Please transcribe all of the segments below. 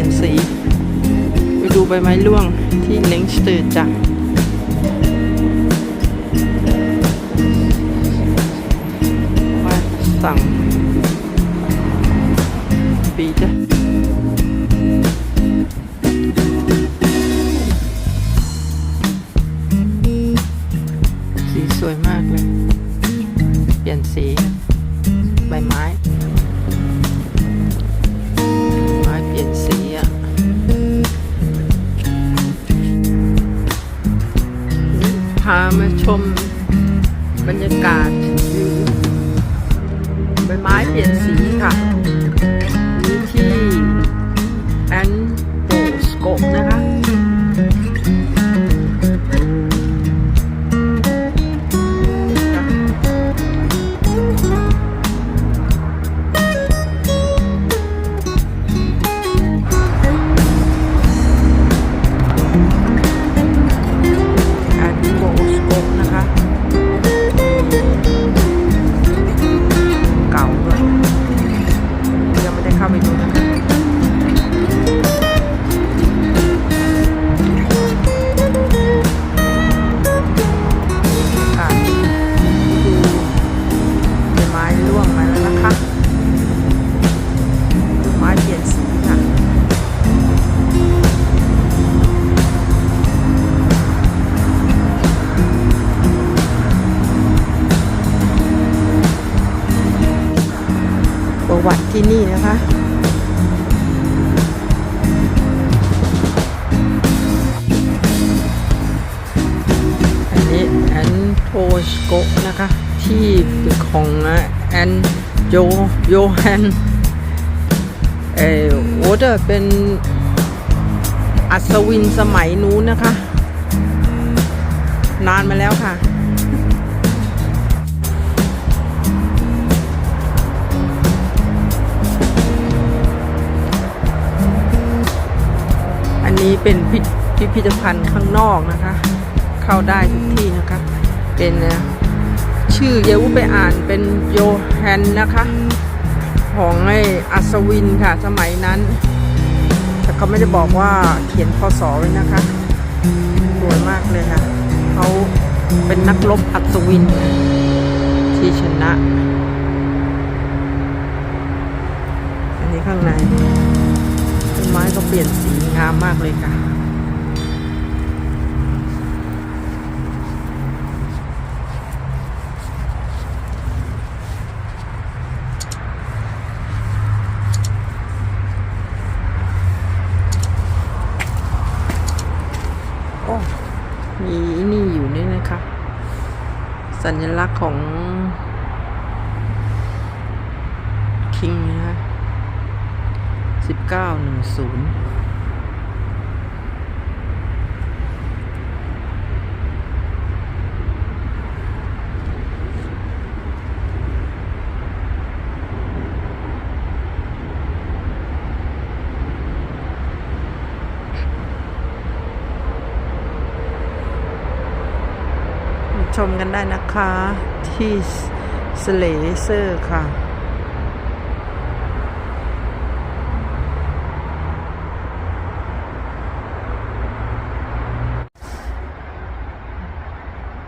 ลี่ยนสีไปดูใบไม้ร่วงที่เล้งสเตอร์จ้ะสั่งปีจ้ะ บรรยากาศวิวใบไม้เปลี่ยนสีค่ะ ปดูนะคะค่ะดูใบไม้ร่วงมาแล้วนะคะไม้เปลี่ยนสีค่ะประวัติที่นี่นะคะ โทสโกนะคะ ที่ของแอนโยโยฮันเออโอเดอร์เป็นอัศวินสมัยนู้นนะคะ นานมาแล้วค่ะอันนี้เป็นพิพิพิธภัณฑ์ข้างนอกนะคะ เข้าได้ทุกที่นะคะ เป็นชื่อเยวุไปอ่านเป็นโยแฮนนะคะ ของไอ้อัศวินค่ะสมัยนั้น แต่เขาไม่ได้บอกว่าเขียนพศไว้นะคะสวยมากเลยค่ะเขาเป็นนักรบอัศวิน ที่ชนะ อันนี้ข้างในต้นไม้ก็เปลี่ยนสีงามมากเลยค่ะ อ้มีนี่อยู่นี่นะคะ สัญลักษณ์ของคิงนะคะสิบเก้าหนึ่งศูนย์ มกันได้นะคะ ที่สเลเซอร์ค่ะ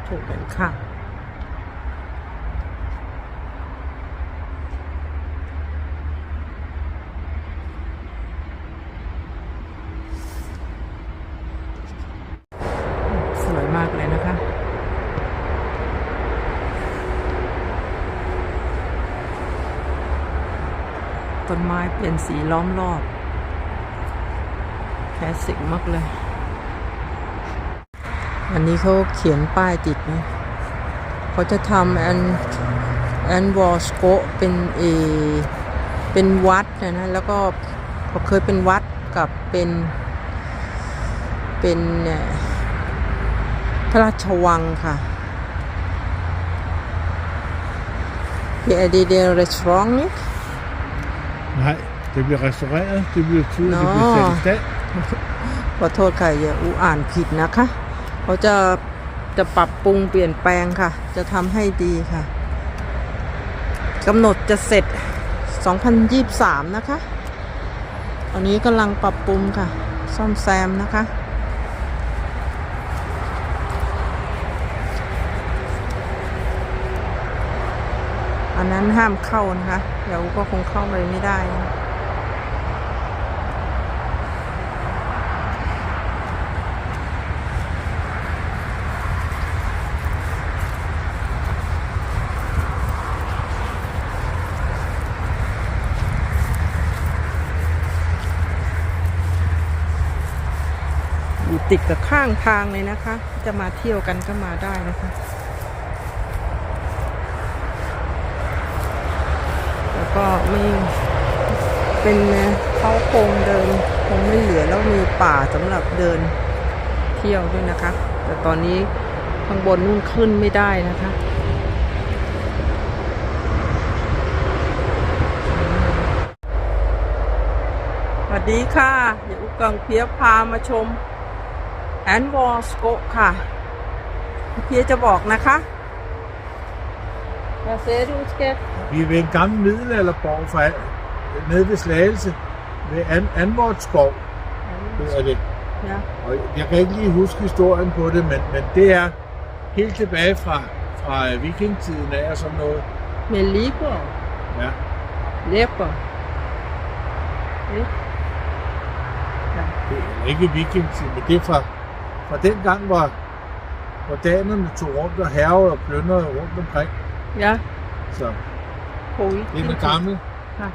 ถูกกันค่ะ สวยมากเลยนะคะ ต้นไม้เปลี่ยนสีล้อมรอบ แคสสิกมากเลย อันนี้เขาเขียนป้ายติดนะเขาจะทำแอนแอนวอลสโกเป็นเอเป็นวัดนะนะแล้วก็เขาเคยเป็นวัดกับเป็น เป็นพระราชวังค่ะ Hier er dit een restaurant niet? Nej, det bliver restaureret, det bliver tid, det Nå. bliver sat i stand. ขอโทษค่ะอย่าอูอ่านผิดนะคะเขาจะจะปรับปรุงเปลี่ยนแปลงค่ะ จะทำให้ดีค่ะกำหนดจะเสร็จ 2023 นะคะตอนนี้กำลังปรับปรุงค่ะทซ่อมแซมนะคะ อันนั้นห้ามเข้านะคะ เดี๋ยวก็คงเข้าไปไม่ได้อยู่ติดกับข้างทางเลยนะคะ จะมาเที่ยวกันก็มาได้นะคะ แล้ว ก็ไม่เป็นเขาโคงเดินคงไม่เหลือแล้วมีป่าสำหรับเดินเที่ยวด้วยนะคะ แต่ตอนนี้ข้างบนนู่นขึ้นไม่ได้นะคะสวัสดีค่ะเดี๋ยวอุกังเพียพามาชมแอนวอลสโกค่ะเพียจะบอกนะคะ Hvad sagde du, skat? Vi er ved en gammel middelalderborg fra, nede ved Slagelse, ved An Anvortskov, hedder det. Ja. Og jeg kan ikke lige huske historien på det, men, men det er helt tilbage fra, fra vikingtiden af og sådan noget. Med Libor? Ja. Læber. Ikke? Ja. Det er ikke vikingtid, men det er fra, fra den gang, hvor, hvor danerne tog rundt og herrede og plyndrede rundt omkring. Ja. Så Covid. det er noget gammelt. ค่ะ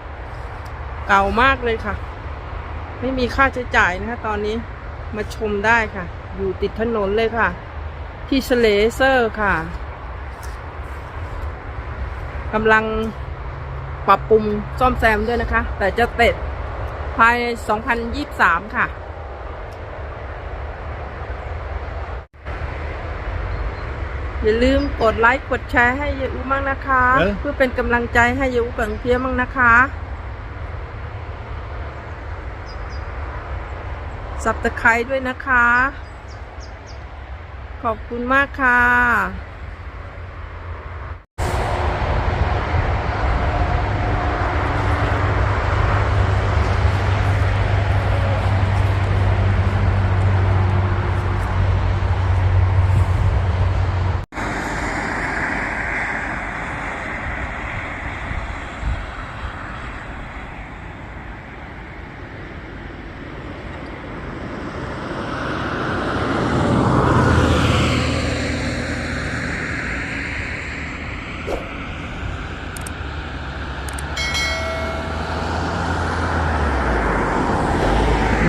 เก่ามากเลยค่ะ ไม่มีค่าใช้จ่ายนะคะตอนนี้มาชมได้ค่ะ อยู่ติดถนนเลยค่ะ ที่สเลเซอร์ค่ะกำลังปรับปรุงซ่อมแซมด้วยนะคะ แต่จะเสร็จภายใน2023 ค่ะ อย่าลืมกดไลค์กดแชร์ให้ยายอูมั่งนะคะ เอ๊ะเพื่อเป็นกำลังใจให้ยายอูกับเพียมั่งนะคะสับตะไคร้ด้วยนะคะ ขอบคุณมากค่ะ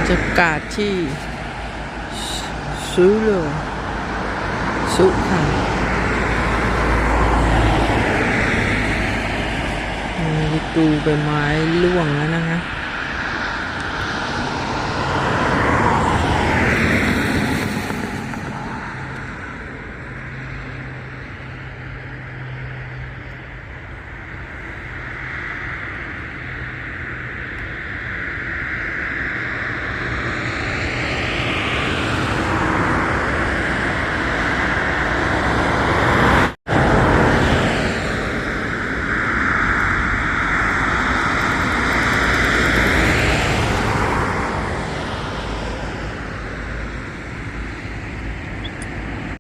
รยากาศที่ซูโลสุค่ะมีตูใบไม้ร่วงแล้วนะคะ